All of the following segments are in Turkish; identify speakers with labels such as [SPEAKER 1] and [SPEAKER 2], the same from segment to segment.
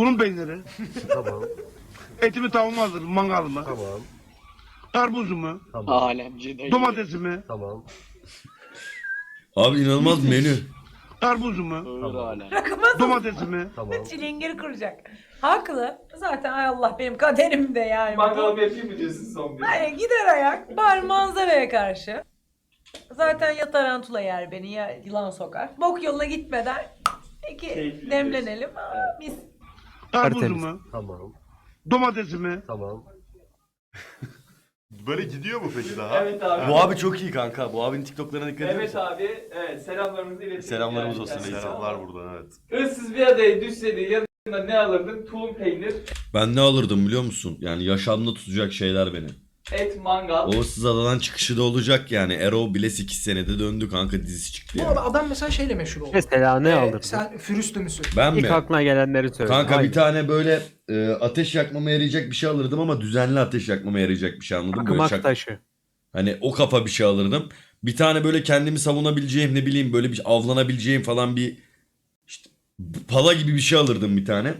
[SPEAKER 1] tulum peyniri,
[SPEAKER 2] Tamam.
[SPEAKER 1] etimi tavuğumu alırım mangalımı,
[SPEAKER 2] Tamam.
[SPEAKER 1] karpuzumu,
[SPEAKER 2] Tamam.
[SPEAKER 3] Alemci dayı.
[SPEAKER 1] domatesimi,
[SPEAKER 2] Tamam.
[SPEAKER 4] Abi inanılmaz menü.
[SPEAKER 1] karpuzumu,
[SPEAKER 3] Ağır alem.
[SPEAKER 1] Domatesimi,
[SPEAKER 2] Tamam.
[SPEAKER 5] çilingir kuracak. Haklı. Zaten ay Allah benim kaderimde yani.
[SPEAKER 6] Mangalımı yapayım mı diyorsun son bir?
[SPEAKER 5] Hani gider ayak, bari manzaraya karşı. Zaten ya tarantula yer beni ya yılan sokar. Bok yoluna gitmeden iki
[SPEAKER 6] Keyifli
[SPEAKER 5] demlenelim. Aa, mis.
[SPEAKER 1] Karpuzumu,
[SPEAKER 2] Tamam.
[SPEAKER 1] domatesimi,
[SPEAKER 2] Tamam.
[SPEAKER 7] Böyle gidiyor mu peki daha?
[SPEAKER 6] Evet abi.
[SPEAKER 4] Bu abi çok iyi kanka. Bu abinin TikTok'larına dikkat ediyor
[SPEAKER 6] Evet abi. Evet selamlarımızı iletelim.
[SPEAKER 4] Selamlarımız
[SPEAKER 6] Yani
[SPEAKER 4] olsun
[SPEAKER 6] kendisine.
[SPEAKER 7] Selamlar buradan evet.
[SPEAKER 6] Issız bir adaya düşseydi yanında ne alırdın? Tulum peynir,
[SPEAKER 4] Ben ne alırdım biliyor musun? Yani yaşamda tutacak şeyler beni.
[SPEAKER 6] Et, mangal.
[SPEAKER 4] O ıssız adadan çıkışı da olacak yani. Erol bile 8 senede döndü kanka dizisi çıktı
[SPEAKER 8] Bu
[SPEAKER 4] yani.
[SPEAKER 8] adam mesela şeyle meşhur oldu.
[SPEAKER 9] Mesela ne
[SPEAKER 8] Ee,
[SPEAKER 9] aldırdın?
[SPEAKER 8] Sen Firüstü müsün?
[SPEAKER 4] Ben
[SPEAKER 9] İlk
[SPEAKER 4] mi?
[SPEAKER 9] aklına gelenleri söyle.
[SPEAKER 4] Kanka
[SPEAKER 9] Haydi.
[SPEAKER 4] bir tane böyle e, ateş yakmama yarayacak bir şey alırdım ama düzenli ateş yakmama yarayacak bir şey anladım. Böyle
[SPEAKER 9] Akmak
[SPEAKER 4] şak-
[SPEAKER 9] taşı.
[SPEAKER 4] Hani o kafa bir şey alırdım. Bir tane böyle kendimi savunabileceğim ne bileyim böyle bir avlanabileceğim falan bir işte pala gibi bir şey alırdım bir tane.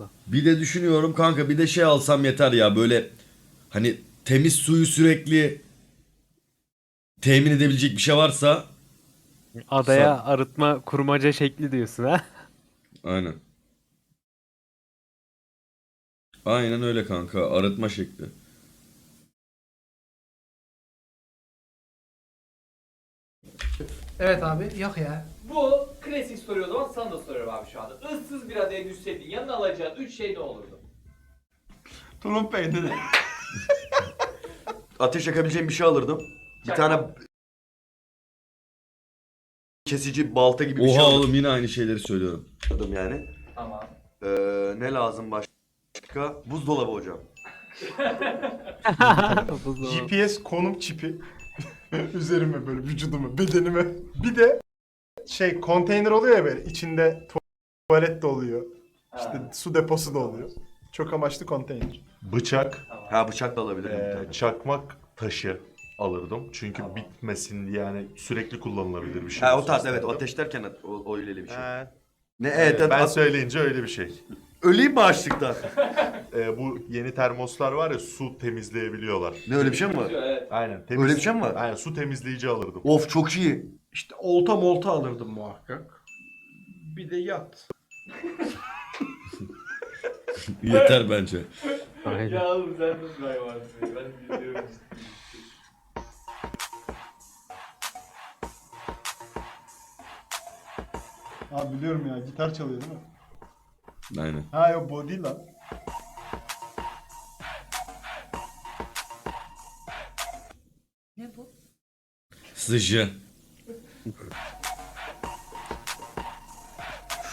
[SPEAKER 9] Mantıklı.
[SPEAKER 4] Bir de düşünüyorum kanka bir de şey alsam yeter ya böyle hani temiz suyu sürekli temin edebilecek bir şey varsa
[SPEAKER 9] Adaya arıtma kurmaca şekli diyorsun ha?
[SPEAKER 4] aynen. Aynen öyle kanka arıtma şekli.
[SPEAKER 8] Evet abi yok ya.
[SPEAKER 6] Bu klasik soru o zaman sana da soruyorum abi şu anda. Issız bir adaya düşseydin yanına alacağın 3 şey ne olurdu?
[SPEAKER 7] Tulum peyniri.
[SPEAKER 4] Ateş yakabileceğim bir şey alırdım. Bir
[SPEAKER 6] Çakmak.
[SPEAKER 4] tane kesici balta gibi bir şey
[SPEAKER 10] Oha
[SPEAKER 4] alırdım
[SPEAKER 10] oğlum yine aynı şeyleri söylüyorum.
[SPEAKER 4] yani.
[SPEAKER 6] Tamam.
[SPEAKER 4] Ee, ne lazım başka? Buzdolabı hocam.
[SPEAKER 7] GPS konum çipi. Üzerime böyle vücuduma, bedenime. Bir de şey konteyner oluyor ya böyle içinde tuvalet de oluyor. İşte su deposu da oluyor. Çok amaçlı konteyner. Bıçak,
[SPEAKER 6] tamam.
[SPEAKER 4] Ha bıçak da alabilirim
[SPEAKER 7] e,
[SPEAKER 4] tane.
[SPEAKER 7] çakmak taşı alırdım. Çünkü
[SPEAKER 6] Tamam.
[SPEAKER 7] bitmesin diye yani sürekli kullanılabilir bir şey.
[SPEAKER 4] Ha o tarz evet
[SPEAKER 7] isterdim.
[SPEAKER 4] ateş derken o, o öyle bir şey. Ne
[SPEAKER 7] Evet,
[SPEAKER 4] evet,
[SPEAKER 7] ben
[SPEAKER 4] at-
[SPEAKER 7] söyleyince öyle bir şey.
[SPEAKER 4] öleyim mi açlıktan?
[SPEAKER 7] E, bu yeni termoslar var ya su temizleyebiliyorlar.
[SPEAKER 4] ne öyle bir şey mi var?
[SPEAKER 7] Aynen. Temiz,
[SPEAKER 4] Öyle bir şey mi var?
[SPEAKER 7] Aynen su temizleyici alırdım.
[SPEAKER 4] Of çok iyi.
[SPEAKER 11] İşte olta molta alırdım muhakkak. Bir de yat.
[SPEAKER 10] Yeter bence.
[SPEAKER 9] Aynen.
[SPEAKER 6] ya oğlum sen nasıl hayvansın? Ben biliyorum.
[SPEAKER 7] Abi biliyorum ya gitar çalıyor değil mi?
[SPEAKER 10] Aynen.
[SPEAKER 7] Ha yok bu değil lan.
[SPEAKER 5] Ne bu?
[SPEAKER 10] Sıcı.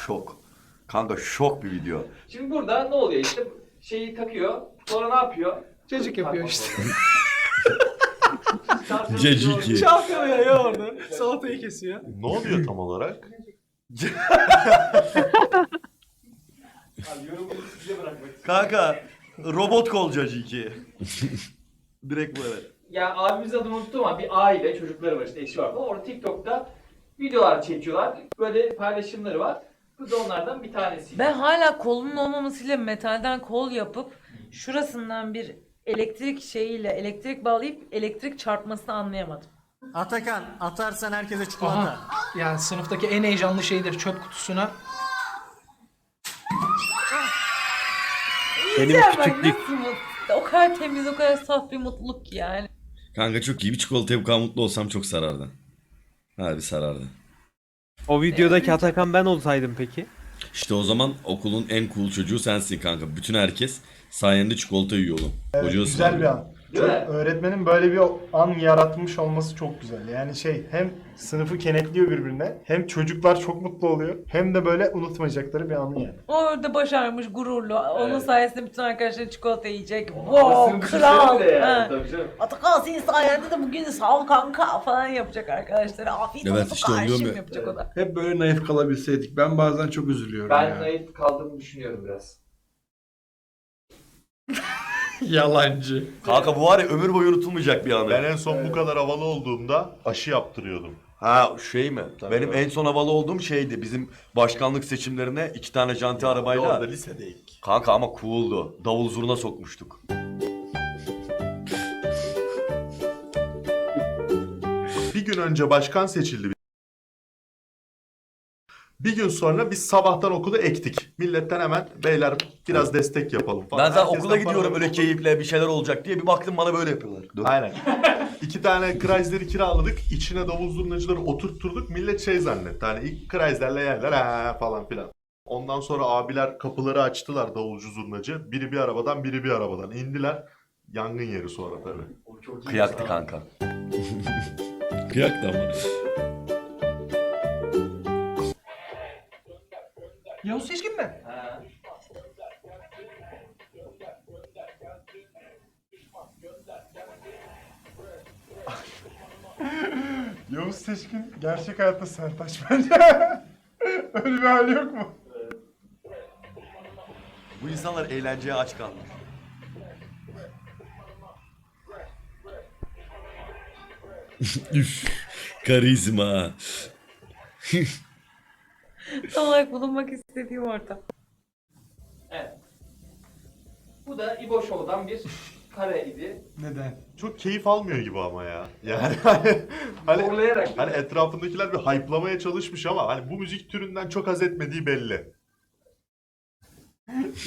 [SPEAKER 4] Şok. Kanka şok bir video.
[SPEAKER 6] Şimdi burada ne oluyor işte şeyi takıyor. Sonra ne yapıyor?
[SPEAKER 8] Cacık yapıyor işte.
[SPEAKER 10] Caciki.
[SPEAKER 8] Çalkalıyor ya orada. Salatayı kesiyor.
[SPEAKER 7] Ne oluyor tam olarak?
[SPEAKER 6] Abi yorumunu size bırakmak istiyorum.
[SPEAKER 4] Kanka robot kolcacı iki. Direkt bu evet.
[SPEAKER 6] Ya abimiz adını unuttum ama bir aile çocukları var işte eşi var falan. Orada TikTok'ta videolar çekiyorlar. Böyle paylaşımları var. Bu da onlardan bir tanesi.
[SPEAKER 5] Ben hala kolunun olmamasıyla metalden kol yapıp şurasından bir elektrik şeyiyle elektrik bağlayıp elektrik çarpmasını anlayamadım.
[SPEAKER 11] Atakan atarsan herkese çikolata.
[SPEAKER 8] Aha. Yani sınıftaki en heyecanlı şeydir çöp kutusuna.
[SPEAKER 9] Benim
[SPEAKER 5] Ya bak
[SPEAKER 9] küçüklük
[SPEAKER 5] nasıl mutlu. O kadar temiz, o kadar saf bir mutluluk ki yani.
[SPEAKER 10] Kanka çok iyi bir çikolataya bu kadar mutlu olsam çok sarardı. Harbi sarardı.
[SPEAKER 9] o videodaki Atakan ben olsaydım peki?
[SPEAKER 10] İşte o zaman okulun en cool çocuğu sensin kanka. Bütün herkes sayende çikolata yiyor oğlum. Hoca
[SPEAKER 7] güzel bir
[SPEAKER 10] ısmarlıyor.
[SPEAKER 7] an.
[SPEAKER 6] Değil mi?
[SPEAKER 7] Öğretmenin böyle bir an yaratmış olması çok güzel. Yani şey hem sınıfı kenetliyor birbirine hem çocuklar çok mutlu oluyor hem de böyle unutmayacakları bir anı yani.
[SPEAKER 5] O orada başarmış, gururlu. Onun
[SPEAKER 6] Evet.
[SPEAKER 5] sayesinde bütün arkadaşları çikolata yiyecek. Wow, kral.
[SPEAKER 6] de yani,
[SPEAKER 5] Ha.
[SPEAKER 6] tabii canım.
[SPEAKER 5] Atakan senin sayende de bugün sağ ol kanka falan yapacak arkadaşlara. Afiyet
[SPEAKER 10] Evet,
[SPEAKER 5] olsun
[SPEAKER 10] işte oluyor
[SPEAKER 5] kardeşim
[SPEAKER 10] mu?
[SPEAKER 5] yapacak o da.
[SPEAKER 11] Hep böyle naif kalabilseydik. Ben bazen çok üzülüyorum
[SPEAKER 6] Ben
[SPEAKER 11] ya.
[SPEAKER 6] naif kaldığımı düşünüyorum biraz.
[SPEAKER 11] Yalancı.
[SPEAKER 4] Kanka bu var ya ömür boyu unutulmayacak bir anı.
[SPEAKER 7] Ben en son bu kadar havalı olduğumda aşı yaptırıyordum.
[SPEAKER 10] Ha şey mi?
[SPEAKER 7] Tabii,
[SPEAKER 10] Benim
[SPEAKER 7] tabii.
[SPEAKER 10] en son havalı olduğum şeydi. Bizim başkanlık seçimlerine iki tane janti arabayla.
[SPEAKER 7] Orada lisedeydik.
[SPEAKER 10] Kanka ama cool'du. Davul zurna sokmuştuk.
[SPEAKER 2] Bir gün önce başkan seçildi. Bir gün sonra biz sabahtan okulu ektik. Milletten hemen beyler biraz destek yapalım falan.
[SPEAKER 10] Ben zaten
[SPEAKER 2] Herkesten
[SPEAKER 10] okula gidiyorum
[SPEAKER 2] para-
[SPEAKER 10] öyle keyifle bir şeyler olacak diye. Bir baktım bana böyle yapıyorlar. Dur.
[SPEAKER 2] Aynen. İki tane Chrysler'i kiraladık. İçine davul zurnacıları oturtturduk. Millet şey zannetti. Hani ilk Chrysler'le yerler ha falan filan. Ondan sonra abiler kapıları açtılar davulcu zurnacı. Biri bir arabadan biri bir arabadan indiler. Yangın yeri sonra tabii.
[SPEAKER 10] Kıyaktı kanka.
[SPEAKER 4] Kıyak da ama.
[SPEAKER 8] Yavuz Seçkin mi?
[SPEAKER 7] Yavuz Seçkin gerçek hayatta Sertaç bence. Öyle bir hali yok mu?
[SPEAKER 10] Bu insanlar eğlenceye aç kalmış.
[SPEAKER 4] Üf. Karizma.
[SPEAKER 5] Tam olarak bulunmak istediğim ortam.
[SPEAKER 6] Evet. Bu da İbo Show'dan bir kare idi.
[SPEAKER 7] Neden?
[SPEAKER 2] Çok keyif almıyor gibi ama ya. Yani hani, hani,
[SPEAKER 6] Zorlayarak.
[SPEAKER 2] hani etrafındakiler bir hype'lamaya çalışmış ama hani bu müzik türünden çok haz etmediği belli.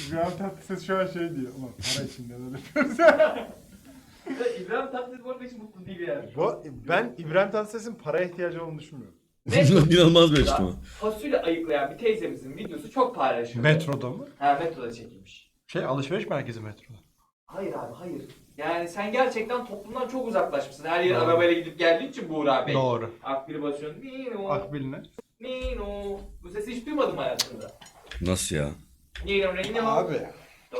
[SPEAKER 7] İbrahim Tatlıses şu an şey diyor. Ulan para için neler yapıyoruz
[SPEAKER 6] İbrahim Tatlıses bu arada hiç mutlu değil yani.
[SPEAKER 7] Bu, ben İbrahim Tatlıses'in paraya ihtiyacı olduğunu düşünmüyorum.
[SPEAKER 4] İnanılmaz bir açıklama.
[SPEAKER 6] Fasulye ayıklayan bir teyzemizin videosu çok paylaşıldı.
[SPEAKER 11] Metroda mı?
[SPEAKER 6] Ha metroda çekilmiş.
[SPEAKER 11] Şey alışveriş merkezi metroda.
[SPEAKER 6] Hayır abi hayır. Yani sen gerçekten toplumdan çok uzaklaşmışsın. Her yere
[SPEAKER 11] Doğru.
[SPEAKER 6] arabayla gidip geldiğin için Buğra Bey.
[SPEAKER 11] Doğru.
[SPEAKER 6] Akbil'i basıyorsun. Nino.
[SPEAKER 11] Akbil ne?
[SPEAKER 6] Nino. Bu sesi hiç duymadım hayatımda.
[SPEAKER 4] Nasıl ya?
[SPEAKER 6] Nino Nino.
[SPEAKER 11] Abi.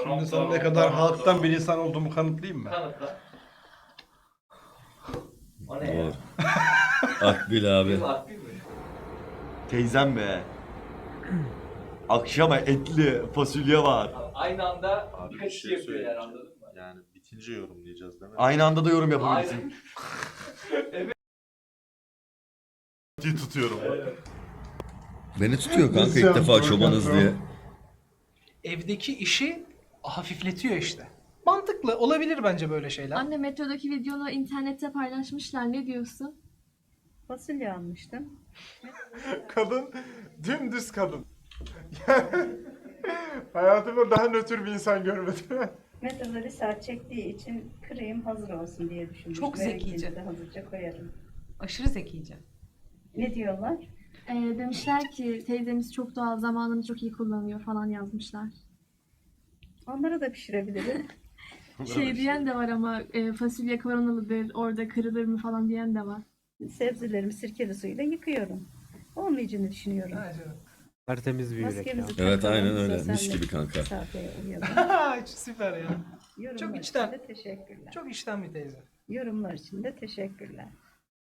[SPEAKER 11] Şimdi sana ne kadar halktan bir insan olduğumu kanıtlayayım mı?
[SPEAKER 6] Kanıtla. O ne
[SPEAKER 4] Doğru.
[SPEAKER 6] ya?
[SPEAKER 4] Akbil abi.
[SPEAKER 6] Akbil?
[SPEAKER 10] Teyzem be. Akşama etli fasulye var.
[SPEAKER 6] Aynı anda
[SPEAKER 2] Abi
[SPEAKER 6] birkaç
[SPEAKER 2] bir
[SPEAKER 6] şey
[SPEAKER 2] şey
[SPEAKER 6] yapıyor yani
[SPEAKER 2] söyleyeceğim.
[SPEAKER 6] anladın mı?
[SPEAKER 2] Yani bitince yorumlayacağız değil mi?
[SPEAKER 10] Aynı anda da yorum yapabilirsin.
[SPEAKER 2] Ciddi tutuyorum.
[SPEAKER 4] Beni tutuyor kanka ilk defa çobanız diye.
[SPEAKER 8] Evdeki işi hafifletiyor işte. Mantıklı. Olabilir bence böyle şeyler.
[SPEAKER 3] Anne metrodaki videonu internette paylaşmışlar. Ne diyorsun?
[SPEAKER 12] Fasulye almıştım.
[SPEAKER 7] Kadın dümdüz kadın. Hayatımda daha nötr bir insan görmedim.
[SPEAKER 12] Metroda bir saat çektiği için kırayım hazır olsun diye düşünmüştüm.
[SPEAKER 5] Çok
[SPEAKER 12] Eve
[SPEAKER 5] zekice.
[SPEAKER 12] gidince de hazırca koyarım.
[SPEAKER 5] Aşırı zekice.
[SPEAKER 12] Ne diyorlar?
[SPEAKER 3] Ee, demişler ki teyzemiz çok doğal zamanını çok iyi kullanıyor falan yazmışlar.
[SPEAKER 12] Onları da pişirebilirim.
[SPEAKER 3] Şey diyen de var ama e, fasulye koronalıdır orada kırılır mı falan diyen de var.
[SPEAKER 12] Sebzelerimi sirkeli suyla yıkıyorum. Olmayacağını düşünüyorum.
[SPEAKER 9] Tertemiz bir yürek ya.
[SPEAKER 12] Maskemizi
[SPEAKER 4] Evet
[SPEAKER 12] takalım,
[SPEAKER 4] aynen öyle.
[SPEAKER 12] sosyal
[SPEAKER 4] Mis gibi kanka.
[SPEAKER 12] mesafeye uyalım.
[SPEAKER 8] Süper ya.
[SPEAKER 12] Yorumlar
[SPEAKER 8] Çok
[SPEAKER 12] için
[SPEAKER 8] içten.
[SPEAKER 12] de teşekkürler.
[SPEAKER 8] Çok içten bir teyze.
[SPEAKER 12] Yorumlar için de teşekkürler.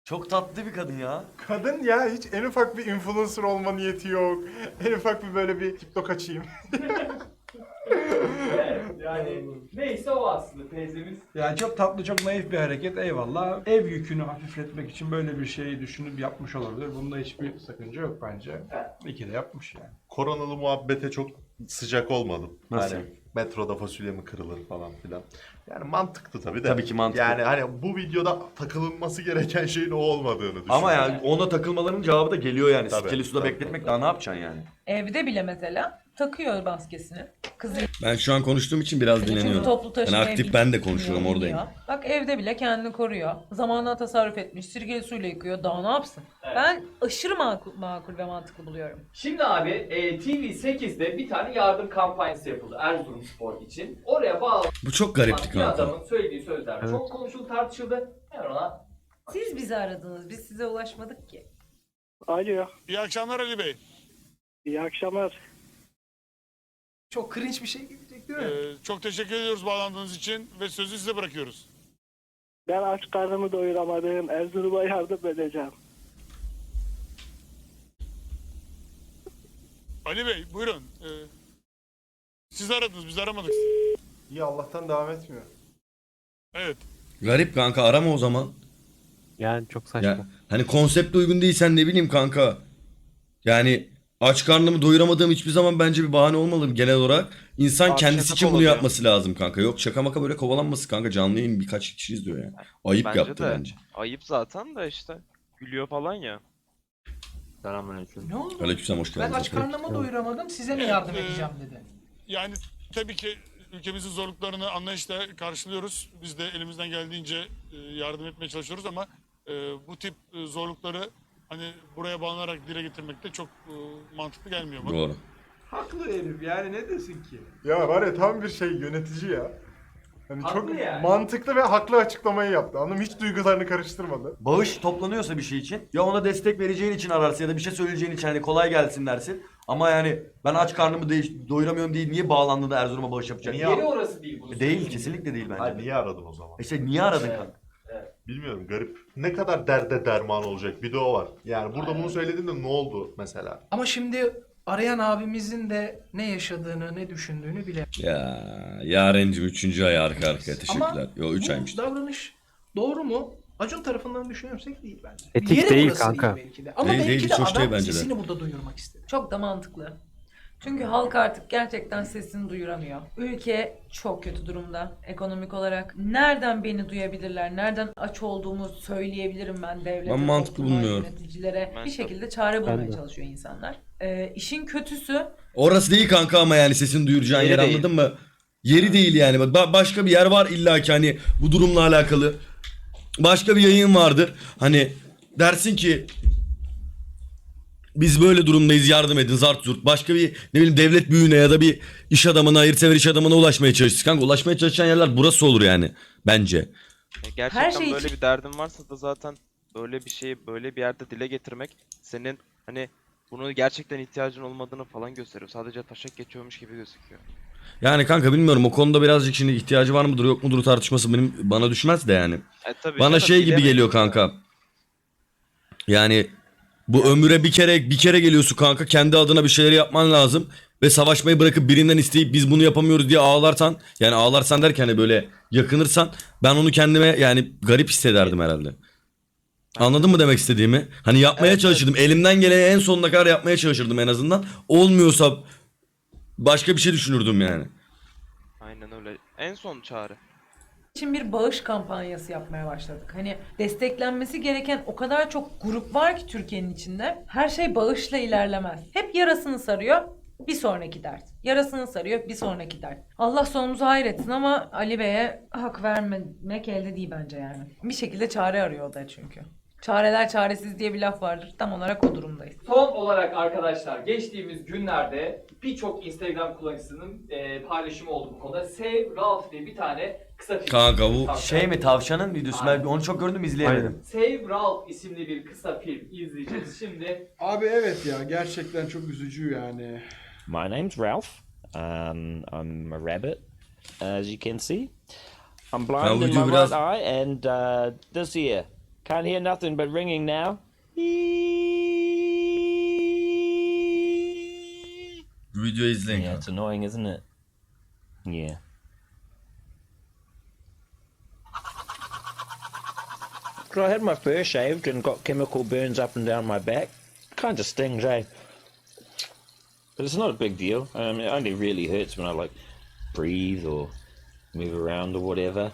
[SPEAKER 10] Çok tatlı bir kadın ya.
[SPEAKER 7] Kadın ya hiç en ufak bir influencer olma niyeti yok. En ufak bir böyle bir TikTok açayım.
[SPEAKER 6] Yani neyse o aslında teyzemiz.
[SPEAKER 11] Yani çok tatlı, çok naif bir hareket eyvallah. Ev yükünü hafifletmek için böyle bir şeyi düşünüp yapmış olabilir. Bunda hiçbir sakınca yok bence.
[SPEAKER 6] Evet.
[SPEAKER 11] İyi ki de yapmış yani.
[SPEAKER 2] Koronalı muhabbete çok sıcak olmadım.
[SPEAKER 10] Nasıl?
[SPEAKER 2] Hani metroda fasulye mi kırılır falan filan. Yani mantıklı tabii de.
[SPEAKER 10] Tabii ki mantıklı.
[SPEAKER 2] Yani hani bu videoda takılınması gereken şeyin o olmadığını düşünüyorum.
[SPEAKER 10] Ama yani ona takılmalarının cevabı da geliyor yani.
[SPEAKER 2] Tabii,
[SPEAKER 10] Sirkeli suda
[SPEAKER 2] tabii,
[SPEAKER 10] bekletmek
[SPEAKER 2] tabii.
[SPEAKER 10] daha ne yapacaksın yani?
[SPEAKER 5] Evde bile mesela takıyor maskesini. Kızı
[SPEAKER 4] Ben şu an konuştuğum için biraz
[SPEAKER 5] çünkü
[SPEAKER 4] dinleniyorum.
[SPEAKER 5] toplu
[SPEAKER 4] Yani
[SPEAKER 5] taşımaya
[SPEAKER 4] aktif ben de konuşuyorum
[SPEAKER 5] biniyor,
[SPEAKER 4] oradayım.
[SPEAKER 5] iniyor. Bak evde bile kendini koruyor. Zamanına tasarruf etmiş. Sirkeli suyla yıkıyor. Daha ne yapsın?
[SPEAKER 6] Evet.
[SPEAKER 5] Ben aşırı makul, makul ve mantıklı buluyorum.
[SPEAKER 6] Şimdi abi e, TV8'de bir tane yardım kampanyası yapıldı Erzurumspor için. Oraya bağlı
[SPEAKER 4] Bu çok garipti
[SPEAKER 6] bir
[SPEAKER 4] kanka.
[SPEAKER 6] adamın söylediği sözler
[SPEAKER 9] Evet.
[SPEAKER 6] çok konuşuldu tartışıldı. Hemen ona
[SPEAKER 5] Siz bizi aradınız. Biz size ulaşmadık ki.
[SPEAKER 1] Alo. İyi akşamlar Ali Bey.
[SPEAKER 12] İyi akşamlar.
[SPEAKER 8] Çok cringe bir şey gelecek değil mi?
[SPEAKER 1] Ee, çok teşekkür ediyoruz bağlandığınız için ve sözü size bırakıyoruz.
[SPEAKER 12] Ben aç karnımı doyuramadım. Erzurum'a yardım edeceğim.
[SPEAKER 1] Ali Bey buyurun. Ee, siz aradınız biz aramadık.
[SPEAKER 7] İyi Allah'tan devam etmiyor.
[SPEAKER 1] Evet.
[SPEAKER 4] Garip kanka arama o zaman.
[SPEAKER 9] Yani çok saçma.
[SPEAKER 4] Ya, hani konsepte uygun değilsen ne bileyim kanka. Yani aç karnımı doyuramadığım hiçbir zaman bence bir bahane olmalı genel olarak. İnsan
[SPEAKER 13] Abi
[SPEAKER 4] kendisi
[SPEAKER 13] şaka
[SPEAKER 4] için bunu
[SPEAKER 13] oluyor.
[SPEAKER 4] yapması lazım kanka. Yok şaka maka böyle kovalanması kanka. Canlı yayın birkaç kişi izliyor ya. Ayıp
[SPEAKER 13] Bence
[SPEAKER 4] yaptı
[SPEAKER 13] de.
[SPEAKER 4] bence.
[SPEAKER 13] Ayıp zaten de işte. Gülüyor falan ya.
[SPEAKER 8] Ne oldu?
[SPEAKER 4] Aleykümselam hoş
[SPEAKER 8] Ben
[SPEAKER 4] geldiniz.
[SPEAKER 8] aç karnımı doyuramadım size mi yardım
[SPEAKER 1] Ee,
[SPEAKER 8] edeceğim dedi.
[SPEAKER 1] Yani tabii ki ülkemizin zorluklarını anlayışla karşılıyoruz. Biz de elimizden geldiğince e, yardım etmeye çalışıyoruz ama e, bu tip e, zorlukları hani buraya bağlanarak dile getirmek de çok e, mantıklı gelmiyor bana.
[SPEAKER 4] Doğru.
[SPEAKER 11] Haklı herif yani ne desin ki?
[SPEAKER 7] Ya var ya tam bir şey yönetici ya. Hani
[SPEAKER 6] Haklı
[SPEAKER 7] çok
[SPEAKER 6] yani.
[SPEAKER 7] mantıklı ve haklı açıklamayı yaptı. Anladın mı? Hiç duygularını karıştırmadı.
[SPEAKER 14] Bağış toplanıyorsa bir şey için ya ona destek vereceğin için ararsın ya da bir şey söyleyeceğin için hani kolay gelsin dersin. Ama yani ben aç karnımı değiş- doyuramıyorum diye niye bağlandın da Erzurum'a bağış yapacak?
[SPEAKER 2] Niye
[SPEAKER 6] Yeri orası değil bunu.
[SPEAKER 14] Değil kesinlikle değil bence.
[SPEAKER 2] Hayır niye aradın o zaman?
[SPEAKER 14] İşte niye aradın
[SPEAKER 6] Evet.
[SPEAKER 14] kanka?
[SPEAKER 2] Bilmiyorum garip. Ne kadar derde derman olacak bir de o var. Yani burada bunu söylediğinde ne oldu mesela?
[SPEAKER 8] Ama şimdi arayan abimizin de ne yaşadığını, ne düşündüğünü bile.
[SPEAKER 4] Ya Yaren'cim 3. ay arka arkaya teşekkürler.
[SPEAKER 8] Ama
[SPEAKER 4] Yo 3
[SPEAKER 8] bu
[SPEAKER 4] aymış.
[SPEAKER 8] davranış doğru mu? Acun tarafından düşünürsek değil bence.
[SPEAKER 9] Etik
[SPEAKER 8] Yeri
[SPEAKER 9] değil
[SPEAKER 8] burası
[SPEAKER 9] kanka.
[SPEAKER 8] belki de. Ama
[SPEAKER 4] Değil,
[SPEAKER 8] belki
[SPEAKER 4] değil,
[SPEAKER 8] de
[SPEAKER 4] hiç hoş
[SPEAKER 8] adam
[SPEAKER 4] değil bence de.
[SPEAKER 8] sesini burada duyurmak istedi.
[SPEAKER 5] Çok da mantıklı. Çünkü halk artık gerçekten sesini duyuramıyor. Ülke çok kötü durumda ekonomik olarak. Nereden beni duyabilirler? Nereden aç olduğumu söyleyebilirim ben devlete,
[SPEAKER 4] Ben mantıklı
[SPEAKER 5] topluma,
[SPEAKER 4] bulmuyorum.
[SPEAKER 5] yöneticilere.
[SPEAKER 13] Ben
[SPEAKER 5] bir
[SPEAKER 13] de.
[SPEAKER 5] şekilde çare bulmaya çalışıyor insanlar. Ee, işin kötüsü
[SPEAKER 4] Orası değil kanka ama yani sesini duyuracağın
[SPEAKER 13] Yeri
[SPEAKER 4] yer
[SPEAKER 13] değil.
[SPEAKER 4] anladın mı? Yeri değil yani. Bak ba- başka bir yer var illa ki hani bu durumla alakalı. Başka bir yayın vardır. Hani dersin ki biz böyle durumdayız yardım edin zart zurt. Başka bir ne bileyim devlet büyüğüne ya da bir iş adamına hayırsever iş adamına ulaşmaya çalışırsın. Kanka ulaşmaya çalışan yerler burası olur yani. Bence.
[SPEAKER 13] Ya Gerçekten
[SPEAKER 5] şey
[SPEAKER 13] böyle
[SPEAKER 5] için-
[SPEAKER 13] bir derdin varsa da zaten böyle bir şeyi böyle bir yerde dile getirmek senin hani bunu gerçekten ihtiyacın olmadığını falan gösteriyor. Sadece taşak geçiyormuş gibi gözüküyor.
[SPEAKER 4] Yani kanka bilmiyorum o konuda birazcık şimdi ihtiyacı var mıdır yok mudur tartışması benim bana düşmez de yani.
[SPEAKER 13] E tabii
[SPEAKER 4] Bana
[SPEAKER 13] canım,
[SPEAKER 4] şey gibi geliyor
[SPEAKER 13] ya.
[SPEAKER 4] kanka. Yani bu ömüre bir kere bir kere geliyorsun kanka. Kendi adına bir şeyler yapman lazım ve savaşmayı bırakıp birinden isteyip biz bunu yapamıyoruz diye ağlarsan yani ağlarsan derken hani böyle yakınırsan ben onu kendime yani garip hissederdim herhalde. Anladın mı demek istediğimi? Hani yapmaya
[SPEAKER 13] Evet,
[SPEAKER 4] çalışırdım. Elimden geleni en sonuna kadar yapmaya çalışırdım en azından. Olmuyorsa başka bir şey düşünürdüm yani.
[SPEAKER 13] Aynen öyle. En son çare.
[SPEAKER 5] İçin bir bağış kampanyası yapmaya başladık. Hani desteklenmesi gereken o kadar çok grup var ki Türkiye'nin içinde. Her şey bağışla ilerlemez. Hep yarasını sarıyor. Bir sonraki dert. Yarasını sarıyor, bir sonraki dert. Allah sonumuzu hayretsin ama Ali Bey'e hak vermemek elde değil bence yani. Bir şekilde çare arıyor o da çünkü. Çareler çaresiz diye bir laf vardır. Tam olarak o durumdayız.
[SPEAKER 6] Son olarak arkadaşlar geçtiğimiz günlerde birçok Instagram kullanıcısının e, paylaşımı oldu bu konuda. Save Ralph diye bir tane kısa film.
[SPEAKER 4] Kanka bu
[SPEAKER 6] Tavsiye
[SPEAKER 14] Şey mi tavşanın videosu? Ben onu çok gördüm izleyemedim.
[SPEAKER 6] Save Ralph isimli bir kısa film izleyeceğiz şimdi.
[SPEAKER 11] Abi evet ya gerçekten çok üzücü yani.
[SPEAKER 15] My name's Ralph. Um, I'm a rabbit, as you can see. I'm blind in my
[SPEAKER 4] biraz-
[SPEAKER 15] right eye, and uh, this ear. Can't hear nothing but ringing now.
[SPEAKER 4] videoyu izleyin
[SPEAKER 15] Yeah, it's annoying, isn't it? Yeah. I had my fur shaved and got chemical burns up and down my back. Kind of stings, eh? But it's not a big deal. Um, it only really hurts when I like breathe or move around or whatever.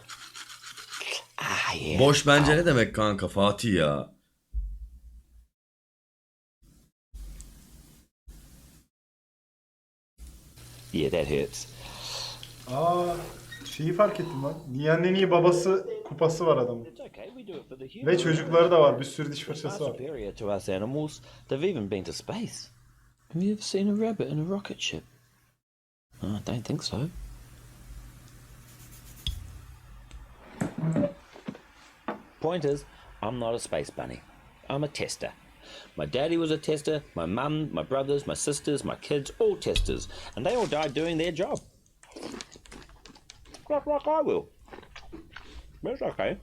[SPEAKER 15] Yeah.
[SPEAKER 4] Boş bence ne demek kanka Fatih ya?
[SPEAKER 15] Yeah, that hurts.
[SPEAKER 7] Aa şeyi fark ettim lan. Dünyanın en iyi babası kupası var adamın.
[SPEAKER 15] It's okay, we do it for the human.
[SPEAKER 7] Ve çocukları da var. Bir sürü diş
[SPEAKER 15] Far
[SPEAKER 7] fırçası var.
[SPEAKER 15] superior to us animals. They've even been to space. Have you ever seen a rabbit in a rocket ship? I don't think so. Point is, I'm not a space bunny. I'm a tester. My daddy was a tester, my mum, my brothers, my sisters, my kids, all testers, and they all died doing their job. Just like I will. But it's okay.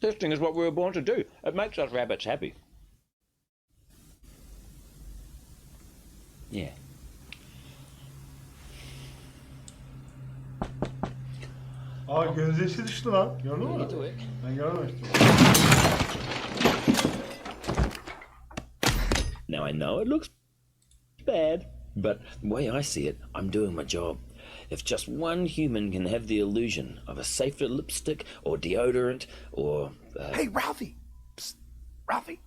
[SPEAKER 15] Testing is what we were born to do. It makes us rabbits happy. Yeah.
[SPEAKER 7] Aa gözyaşı düştü lan. Gördün mü? Ben görmemiştim.
[SPEAKER 15] Now I know it looks bad, but the way I see it, I'm doing my job. If just one human can have the illusion of a safer lipstick or deodorant or. Uh...
[SPEAKER 16] Hey, Ralphie! Psst, Ralphie!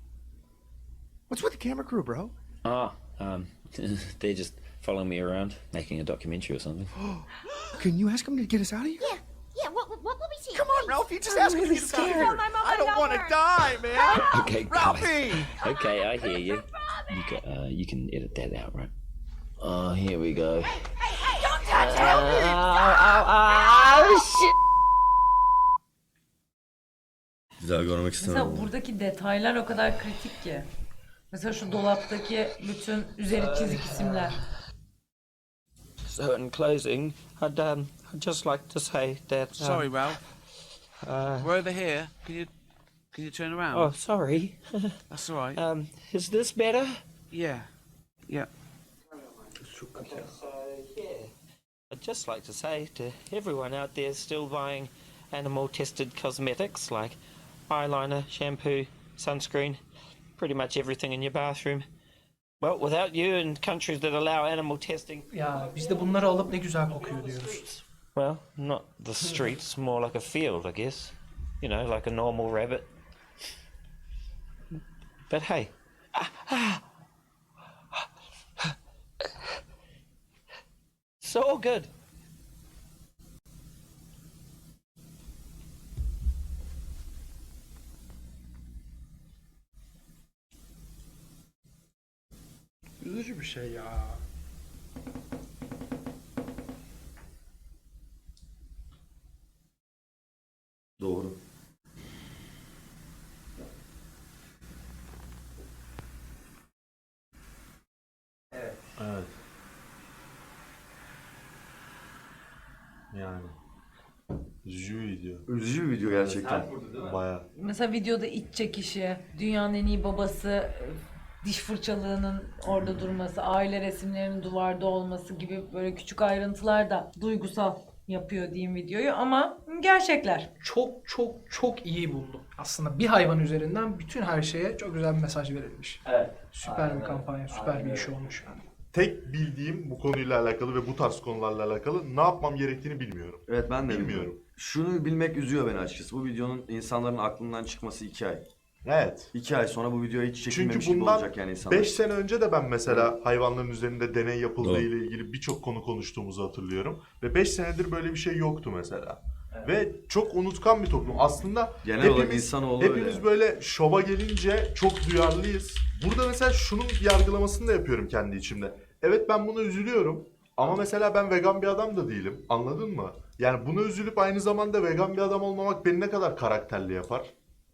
[SPEAKER 16] What's with the camera crew, bro?
[SPEAKER 15] Ah, um, they're just following me around, making a documentary or something.
[SPEAKER 16] can you ask them to get us out of here?
[SPEAKER 17] Yeah. Yeah, what, what, what will we see?
[SPEAKER 16] Come on, Ralphie, just
[SPEAKER 17] I'm
[SPEAKER 16] ask them to
[SPEAKER 17] really
[SPEAKER 16] get us out of
[SPEAKER 17] scared.
[SPEAKER 16] here.
[SPEAKER 17] My mom
[SPEAKER 16] I don't want to die, man.
[SPEAKER 15] Okay, got it.
[SPEAKER 16] Ralphie!
[SPEAKER 15] Okay, I hear you. You can, uh, you can edit that out, right? Oh, here we go.
[SPEAKER 17] Don't touch
[SPEAKER 4] Güzel görmek istemem.
[SPEAKER 5] Mesela buradaki detaylar o kadar kritik ki. Mesela şu dolaptaki bütün üzeri çizik isimler.
[SPEAKER 15] So, in closing, I'd, um, I'd just like to say that. um,
[SPEAKER 18] Sorry, Ralph.
[SPEAKER 15] Uh,
[SPEAKER 18] We're over here. Can you can you turn around?
[SPEAKER 15] oh, sorry.
[SPEAKER 18] That's all right.
[SPEAKER 15] Um, is this better?
[SPEAKER 18] yeah. Yeah.
[SPEAKER 15] Okay, so, yeah. I'd just like to say to everyone out there still buying animal tested cosmetics like eyeliner, shampoo, sunscreen, pretty much everything in your bathroom. Well, without you and countries that allow animal testing.
[SPEAKER 8] Ya biz de bunları alıp ne güzel kokuyor diyoruz.
[SPEAKER 15] Well, not the streets, more like a field, I guess. You know, like a normal rabbit. But hey. It's all good.
[SPEAKER 7] Üzücü bir şey ya.
[SPEAKER 2] Doğru.
[SPEAKER 6] Evet.
[SPEAKER 2] Evet. Yani. Üzücü bir video.
[SPEAKER 14] Üzücü bir video gerçekten.
[SPEAKER 6] Sert vurdu değil mi?
[SPEAKER 2] Baya.
[SPEAKER 5] Mesela videoda iç çekişi, dünyanın en iyi babası, diş fırçalığının orada durması, aile resimlerinin duvarda olması gibi böyle küçük ayrıntılar da duygusal yapıyor diyeyim videoyu ama gerçekler.
[SPEAKER 8] Çok çok çok iyi buldum. Aslında bir hayvan üzerinden bütün her şeye çok güzel bir mesaj verilmiş.
[SPEAKER 6] Evet.
[SPEAKER 8] Süper
[SPEAKER 6] Aynen
[SPEAKER 8] bir kampanya, süper
[SPEAKER 6] Aynen
[SPEAKER 8] bir iş olmuş yani.
[SPEAKER 2] Tek bildiğim bu konuyla alakalı ve bu tarz konularla alakalı ne yapmam gerektiğini bilmiyorum.
[SPEAKER 14] Evet ben de
[SPEAKER 2] Bilmiyorum.
[SPEAKER 14] bilmiyorum. Şunu bilmek üzüyor beni açıkçası. Bu videonun insanların aklından çıkması iki ay.
[SPEAKER 2] Evet.
[SPEAKER 14] İki ay sonra bu video hiç çekilmemiş
[SPEAKER 2] Çünkü
[SPEAKER 14] gibi
[SPEAKER 2] bundan
[SPEAKER 14] olacak yani insanlar.
[SPEAKER 2] 5 sene önce de ben mesela hayvanların üzerinde deney yapıldığı
[SPEAKER 4] Doğru.
[SPEAKER 2] ile ilgili birçok konu konuştuğumuzu hatırlıyorum. Ve 5 senedir böyle bir şey yoktu mesela. Ve çok unutkan bir toplum. Aslında
[SPEAKER 14] Genel olarak insanoğlu öyle.
[SPEAKER 2] hepimiz böyle şova gelince çok duyarlıyız. Burada mesela şunun yargılamasını da yapıyorum kendi içimde. Evet ben buna üzülüyorum. Ama mesela ben vegan bir adam da değilim. Anladın mı? Yani buna üzülüp aynı zamanda vegan bir adam olmamak beni ne kadar karakterli yapar?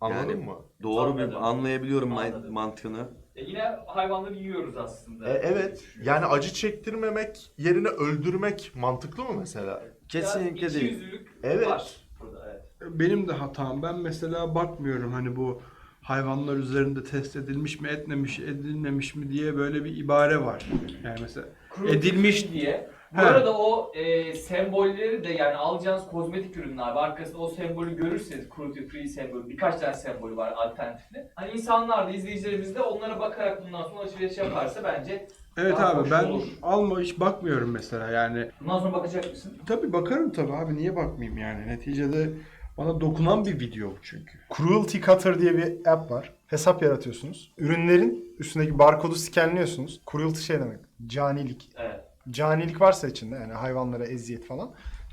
[SPEAKER 2] Anladın
[SPEAKER 14] Yani
[SPEAKER 2] mı?
[SPEAKER 14] Doğru bir
[SPEAKER 6] Anladım.
[SPEAKER 14] anlayabiliyorum
[SPEAKER 6] Anladım.
[SPEAKER 14] mantığını.
[SPEAKER 6] E yine hayvanları yiyoruz aslında.
[SPEAKER 2] E, evet. Yani acı çektirmemek yerine öldürmek mantıklı mı mesela?
[SPEAKER 14] Kesinlikle
[SPEAKER 6] Ya,
[SPEAKER 14] değil.
[SPEAKER 2] Evet.
[SPEAKER 6] var burada evet.
[SPEAKER 11] Benim de hatam. Ben mesela bakmıyorum hani bu hayvanlar üzerinde test edilmiş mi, etmemiş, edilmemiş mi diye böyle bir ibare var. Yani mesela
[SPEAKER 6] Cruelty
[SPEAKER 11] edilmiş
[SPEAKER 6] diye. Bu arada o e, sembolleri de yani alacağınız kozmetik ürünler var. Arkasında o sembolü görürseniz cruelty free sembolü birkaç tane sembolü var alternatifli. Hani insanlar da izleyicilerimiz de onlara bakarak bundan sonra alışveriş yaparsa bence
[SPEAKER 11] Evet
[SPEAKER 6] daha
[SPEAKER 11] abi
[SPEAKER 6] hoş
[SPEAKER 11] ben
[SPEAKER 6] olur.
[SPEAKER 11] alma hiç bakmıyorum mesela yani.
[SPEAKER 6] Bundan sonra bakacak mısın?
[SPEAKER 11] Tabii bakarım tabii abi niye bakmayayım yani. Neticede bana dokunan bir video bu çünkü.
[SPEAKER 7] Cruelty Cutter diye bir app var. Hesap yaratıyorsunuz. Ürünlerin üstündeki barkodu skenliyorsunuz. Cruelty şey demek. Canilik.
[SPEAKER 6] Evet.
[SPEAKER 7] Canilik varsa içinde yani hayvanlara eziyet falan.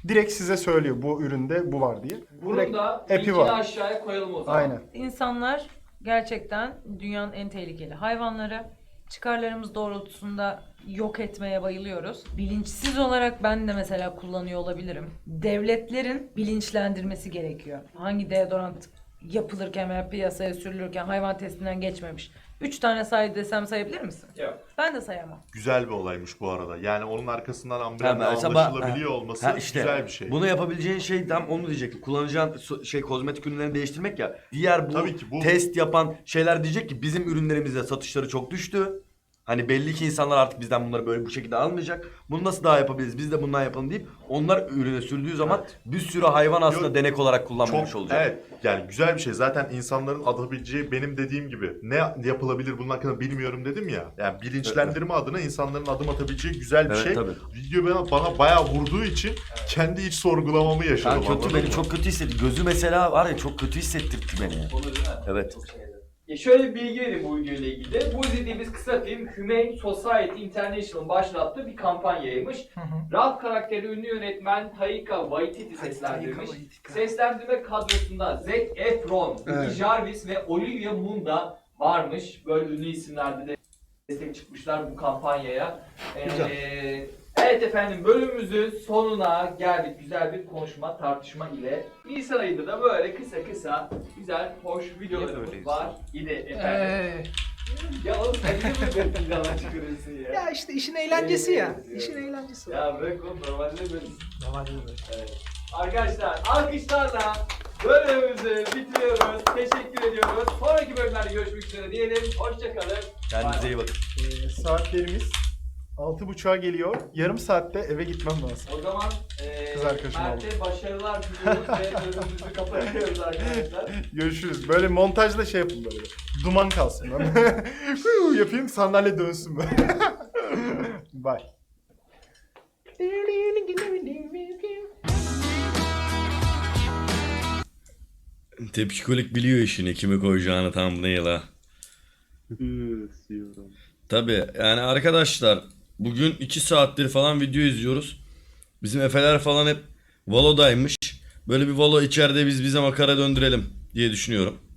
[SPEAKER 7] Direkt size söylüyor bu üründe bu var diye.
[SPEAKER 6] Bunun
[SPEAKER 7] Direkt
[SPEAKER 6] da
[SPEAKER 7] app'i
[SPEAKER 6] linkini
[SPEAKER 7] var.
[SPEAKER 6] aşağıya koyalım o zaman.
[SPEAKER 7] Aynen.
[SPEAKER 5] İnsanlar gerçekten dünyanın en tehlikeli hayvanları. Çıkarlarımız doğrultusunda yok etmeye bayılıyoruz. Bilinçsiz olarak ben de mesela kullanıyor olabilirim. Devletlerin bilinçlendirmesi gerekiyor. Hangi deodorant yapılırken veya piyasaya sürülürken hayvan testinden geçmemiş. Üç tane say desem sayabilir misin?
[SPEAKER 6] Yok.
[SPEAKER 5] Ben de sayamam.
[SPEAKER 2] Güzel bir olaymış bu arada. Yani onun arkasından
[SPEAKER 14] Ha, mesela bak-
[SPEAKER 2] anlaşılabiliyor olması
[SPEAKER 14] Ha, işte,
[SPEAKER 2] güzel bir şey.
[SPEAKER 14] Bunu yapabileceğin şey tam onu diyecektim. Kullanacağın so- şey kozmetik ürünlerini değiştirmek ya. Diğer bu,
[SPEAKER 2] Tabii ki bu-
[SPEAKER 14] test yapan şeyler diyecek ki bizim ürünlerimizde satışları çok düştü. Hani belli ki insanlar artık bizden bunları böyle bu şekilde almayacak. Bunu nasıl daha yapabiliriz? Biz de bundan yapalım deyip onlar ürüne sürdüğü zaman bir sürü hayvan aslında
[SPEAKER 2] Yok,
[SPEAKER 14] denek olarak kullanmamış
[SPEAKER 2] Çok,
[SPEAKER 14] olacak.
[SPEAKER 2] evet yani güzel bir şey. Zaten insanların atabileceği benim dediğim gibi ne yapılabilir bunun hakkında bilmiyorum dedim ya. Yani bilinçlendirme adına insanların adım atabileceği güzel bir
[SPEAKER 14] Evet,
[SPEAKER 2] şey.
[SPEAKER 14] tabii.
[SPEAKER 2] Video bana, bana bayağı vurduğu için kendi iç sorgulamamı yaşadım.
[SPEAKER 14] Ben kötü
[SPEAKER 2] anladın
[SPEAKER 14] beni
[SPEAKER 2] mı?
[SPEAKER 14] çok kötü hissetti. Gözü mesela var ya çok kötü hissettirdi beni.
[SPEAKER 6] Olur değil mi?
[SPEAKER 14] Evet.
[SPEAKER 6] Ya şöyle bir bilgi vereyim bu videoyla ilgili. Bu izlediğimiz kısa film Humane Society International'ın başlattığı bir kampanyaymış. Ralph karakteri ünlü yönetmen Taika Waititi seslendirmiş. Seslendirme kadrosunda Zac Efron, Ricky
[SPEAKER 7] Evet.
[SPEAKER 6] Jarvis ve Olivia Munn da varmış. Böyle ünlü isimlerde de destek çıkmışlar bu kampanyaya.
[SPEAKER 7] Güzel.
[SPEAKER 6] Ee, evet efendim bölümümüzün sonuna geldik. Güzel bir konuşma, tartışma ile. Nisan ayında da böyle kısa kısa güzel, hoş videolarımız var. Yine efendim.
[SPEAKER 8] Ee,
[SPEAKER 6] Ya oğlum sen niye böyle videolar çıkarıyorsun ya?
[SPEAKER 8] ya işte işin eğlencesi ya.
[SPEAKER 6] Evet.
[SPEAKER 8] İşin eğlencesi.
[SPEAKER 6] Ya bırak oğlum normalde böyle.
[SPEAKER 8] Normalde böyle.
[SPEAKER 6] Evet. Arkadaşlar alkışlarla bölümümüzü bitiriyoruz. Teşekkür ediyoruz. Sonraki bölümlerde görüşmek üzere diyelim. Hoşçakalın.
[SPEAKER 14] Kendinize iyi bakın.
[SPEAKER 7] Ee, saatlerimiz 6.30'a geliyor. Yarım saatte eve gitmem lazım.
[SPEAKER 6] O zaman eee
[SPEAKER 7] Kız arkadaşım
[SPEAKER 6] Mert'e başarılar diliyoruz ve bölümümüzü kapatıyoruz arkadaşlar.
[SPEAKER 7] Görüşürüz. Böyle montajda şey yapın böyle. Duman kalsın. Yapayım sandalye dönsün böyle. Bye.
[SPEAKER 4] Tepkikolik biliyor işini kime koyacağını tam ne yıla. Tabi yani arkadaşlar bugün 2 saattir falan video izliyoruz. Bizim efeler falan hep Valo'daymış. Böyle bir Valo içeride biz bize makara döndürelim diye düşünüyorum.